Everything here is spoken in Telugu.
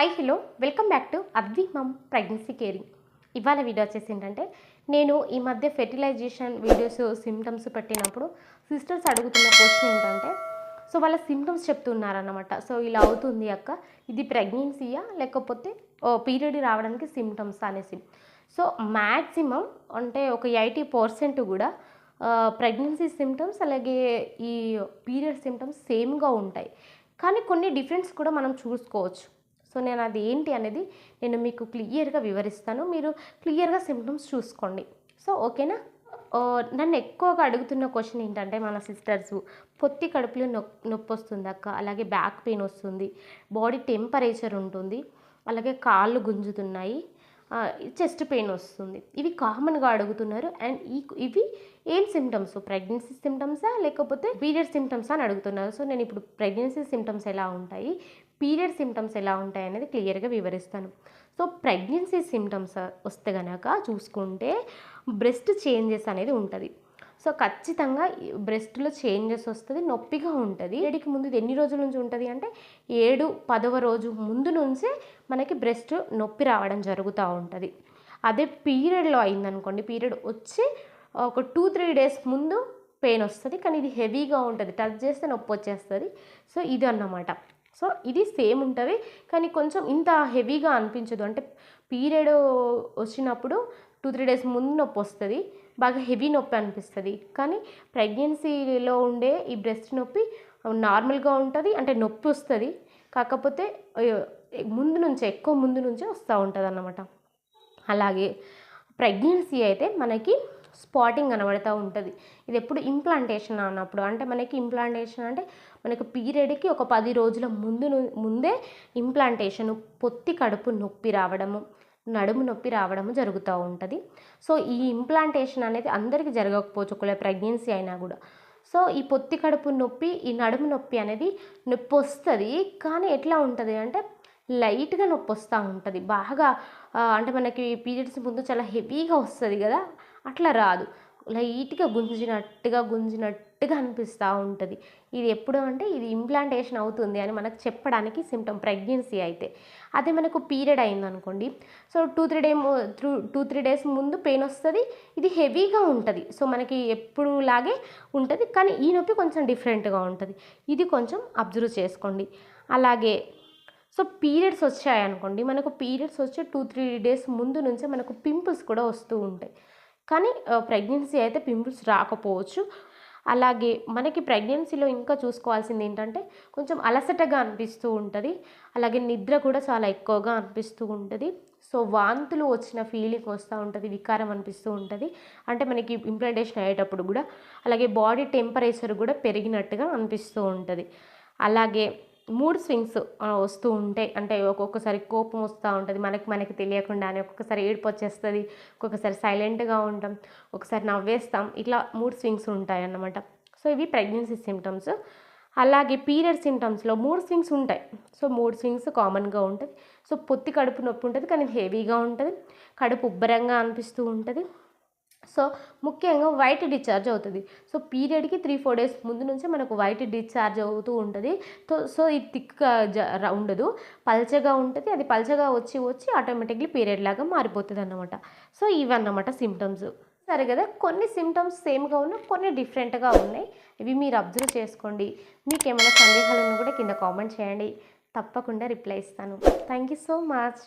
Hi hello welcome back to Advi mom pregnancy caring ఇవాళ వీడియో వచ్చేసి ఏంటంటే నేను ఈ మధ్య ఫెర్టిలైజేషన్ వీడియోస్ సిమ్టమ్స్ పెట్టినప్పుడు సిస్టర్స్ అడుగుతున్న క్వశ్చన్ ఏంటంటే సో వాళ్ళ సిమ్టమ్స్ చెప్తున్నారనమాట సో ఇలా అవుతుంది అక్క. ఇది ప్రెగ్నెన్సీయా లేకపోతే పీరియడ్ రావడానికి సిమ్టమ్స్ అనేసి. సో మ్యాక్సిమం అంటే ఒక ఎయిటీ పర్సెంట్ కూడా ప్రెగ్నెన్సీ సిమ్టమ్స్ అలాగే ఈ పీరియడ్ సిమ్టమ్స్ సేమ్గా ఉంటాయి. కానీ కొన్ని డిఫరెన్స్ కూడా మనం చూసుకోవచ్చు. సో నేను అది ఏంటి అనేది నేను మీకు క్లియర్గా వివరిస్తాను. మీరు క్లియర్గా సిమ్టమ్స్ చూసుకోండి. సో ఓకేనా? నన్ను ఎక్కువగా అడుగుతున్న క్వశ్చన్ ఏంటంటే మన సిస్టర్స్ పొత్తి కడుపులో నొప్పి నొప్పి వస్తుంది అక్క అలాగే బ్యాక్ పెయిన్ వస్తుంది బాడీ టెంపరేచర్ ఉంటుంది అలాగే కాళ్ళు గుంజుతున్నాయి చెస్ట్ పెయిన్ వస్తుంది. ఇవి కామన్గా అడుగుతున్నారు. అండ్ ఈ ఇవి ఏం సిమ్టమ్స్ ప్రెగ్నెన్సీ సిమ్టమ్సా లేకపోతే పీరియడ్ సిమ్టమ్స్ అని అడుగుతున్నారు. సో నేను ఇప్పుడు ప్రెగ్నెన్సీ సిమ్టమ్స్ ఎలా ఉంటాయి? పీరియడ్ సిమ్టమ్స్ ఎలా ఉంటాయి అనేది క్లియర్గా వివరిస్తాను. సో ప్రెగ్నెన్సీ సిమ్టమ్స్ వస్తే కనుక చూసుకుంటే బ్రెస్ట్ చేంజెస్ అనేది ఉంటుంది. సో ఖచ్చితంగా బ్రెస్ట్లో చేంజెస్ వస్తుంది నొప్పిగా ఉంటుంది. ఏడికి ముందు ఇది ఎన్ని రోజుల నుంచి ఉంటుంది అంటే ఏడు పదవ రోజు ముందు నుంచే మనకి బ్రెస్ట్ నొప్పి రావడం జరుగుతూ ఉంటుంది. అదే పీరియడ్లో అయిందనుకోండి పీరియడ్ వచ్చి ఒక టూ త్రీ డేస్ ముందు పెయిన్ వస్తుంది. కానీ ఇది హెవీగా ఉంటుంది టచ్ చేస్తే నొప్పి వచ్చేస్తుంది. సో ఇది అన్నమాట సో ఇది సేమ్ ఉంటుంది. కానీ కొంచెం ఇంత హెవీగా అనిపించదు. అంటే పీరియడ్ వచ్చినప్పుడు టూ త్రీ డేస్ ముందు నొప్పి వస్తుంది. బాగా హెవీ నొప్పి అనిపిస్తుంది. కానీ ప్రెగ్నెన్సీలో ఉండే ఈ బ్రెస్ట్ నొప్పి నార్మల్గా ఉంటుంది. అంటే నొప్పి వస్తుంది. కాకపోతే ముందు నుంచే ఎక్కువ ముందు నుంచే వస్తూ ఉంటుంది అన్నమాట అలాగే ప్రెగ్నెన్సీ అయితే మనకి స్పాటింగ్ కనబడుతూ ఉంటుంది. ఇది ఎప్పుడు ఇంప్లాంటేషన్ అన్నప్పుడు అంటే మనకి ఇంప్లాంటేషన్ అంటే మనకు పీరియడ్కి ఒక పది రోజుల ముందు ముందే ఇంప్లాంటేషన్ పొత్తి కడుపు నొప్పి రావడము నడుము నొప్పి రావడము జరుగుతూ ఉంటుంది. సో ఈ ఇంప్లాంటేషన్ అనేది అందరికీ జరగకపోవచ్చు ఒకవేళ ప్రెగ్నెన్సీ అయినా కూడా. సో ఈ పొత్తి కడుపు నొప్పి ఈ నడుము నొప్పి అనేది నొప్పి వస్తుంది కానీ ఎట్లా ఉంటుంది అంటే లైట్గా నొప్పి వస్తూ ఉంటుంది. బాగా అంటే మనకి పీరియడ్స్ ముందు చాలా హెవీగా వస్తుంది కదా. అట్లా రాదు. లైట్గా గుంజినట్టుగా గుంజినట్టుగా అనిపిస్తూ ఉంటుంది. ఇది ఎప్పుడు అంటే ఇది ఇంప్లాంటేషన్ అవుతుంది అని మనకు చెప్పడానికి సిమ్టమ్ ప్రెగ్నెన్సీ అయితే. అదే మనకు పీరియడ్ అయిందనుకోండి. So two three day two two three days ముందు పెయిన్ వస్తుంది. ఇది హెవీగా ఉంటుంది. సో మనకి ఎప్పుడు లాగే ఉంటుంది. కానీ ఈ నొప్పి కొంచెం డిఫరెంట్గా ఉంటుంది. ఇది కొంచెం అబ్జర్వ్ చేసుకోండి. అలాగే సో పీరియడ్స్ వచ్చాయనుకోండి. మనకు పీరియడ్స్ వచ్చే టూ త్రీ డేస్ ముందు నుంచే మనకు పింపుల్స్ కూడా వస్తూ ఉంటాయి. కానీ ప్రెగ్నెన్సీ అయితే పింపుల్స్ రాకపోవచ్చు. అలాగే మనకి ప్రెగ్నెన్సీలో ఇంకా చూసుకోవాల్సింది ఏంటంటే కొంచెం అలసటగా అనిపిస్తూ ఉంటుంది. అలాగే నిద్ర కూడా చాలా ఎక్కువగా అనిపిస్తూ ఉంటుంది. సో వాంతులు వచ్చిన ఫీలింగ్ వస్తూ ఉంటుంది వికారం అనిపిస్తూ ఉంటుంది. అంటే మనకి ఇంప్లాంటేషన్ అయ్యేటప్పుడు కూడా అలాగే బాడీ టెంపరేచర్ కూడా పెరిగినట్టుగా అనిపిస్తూ ఉంటుంది. అలాగే మూడ్ స్వింగ్స్ వస్తూ ఉంటాయి అంటే ఒక్కొక్కసారి కోపం వస్తూ ఉంటుంది. మనకి మనకి తెలియకుండానే ఒక్కొక్కసారి ఏడుపు వచ్చేస్తుంది ఒక్కొక్కసారి సైలెంట్గా ఉంటాం ఒకసారి నవ్వేస్తాం. ఇట్లా మూడ్ స్వింగ్స్ ఉంటాయి అన్నమాట సో ఇవి ప్రెగ్నెన్సీ సిమ్టమ్స్ అలాగే పీరియడ్ సిమ్టమ్స్లో మూడు స్వింగ్స్ ఉంటాయి. సో మూడు స్వింగ్స్ కామన్గా ఉంటుంది. సో పొత్తి కడుపు నొప్పి ఉంటుంది కానీ హెవీగా ఉంటుంది. కడుపు ఉబ్బరంగా అనిపిస్తూ ఉంటుంది. సో ముఖ్యంగా వైట్ డిశ్చార్జ్ అవుతుంది. సో పీరియడ్కి త్రీ ఫోర్ డేస్ ముందు నుంచే మనకు వైట్ డిశ్చార్జ్ అవుతూ ఉంటుంది. సో సో ఇది థిక్గా జ ఉండదు. పల్చగా ఉంటుంది. అది పల్చగా వచ్చి వచ్చి ఆటోమేటిక్లీ పీరియడ్ లాగా మారిపోతుంది అన్నమాట సో ఇవన్నమాట సిమ్టమ్స్ సరే కదా? కొన్ని సిమ్టమ్స్ సేమ్గా ఉన్నా కొన్ని డిఫరెంట్గా ఉన్నాయి. ఇవి మీరు అబ్జర్వ్ చేసుకోండి. మీకు ఏమైనా సందేహాలు ఉన్నా కూడా కింద కామెంట్ చేయండి. తప్పకుండా రిప్లై ఇస్తాను. Thank you so much.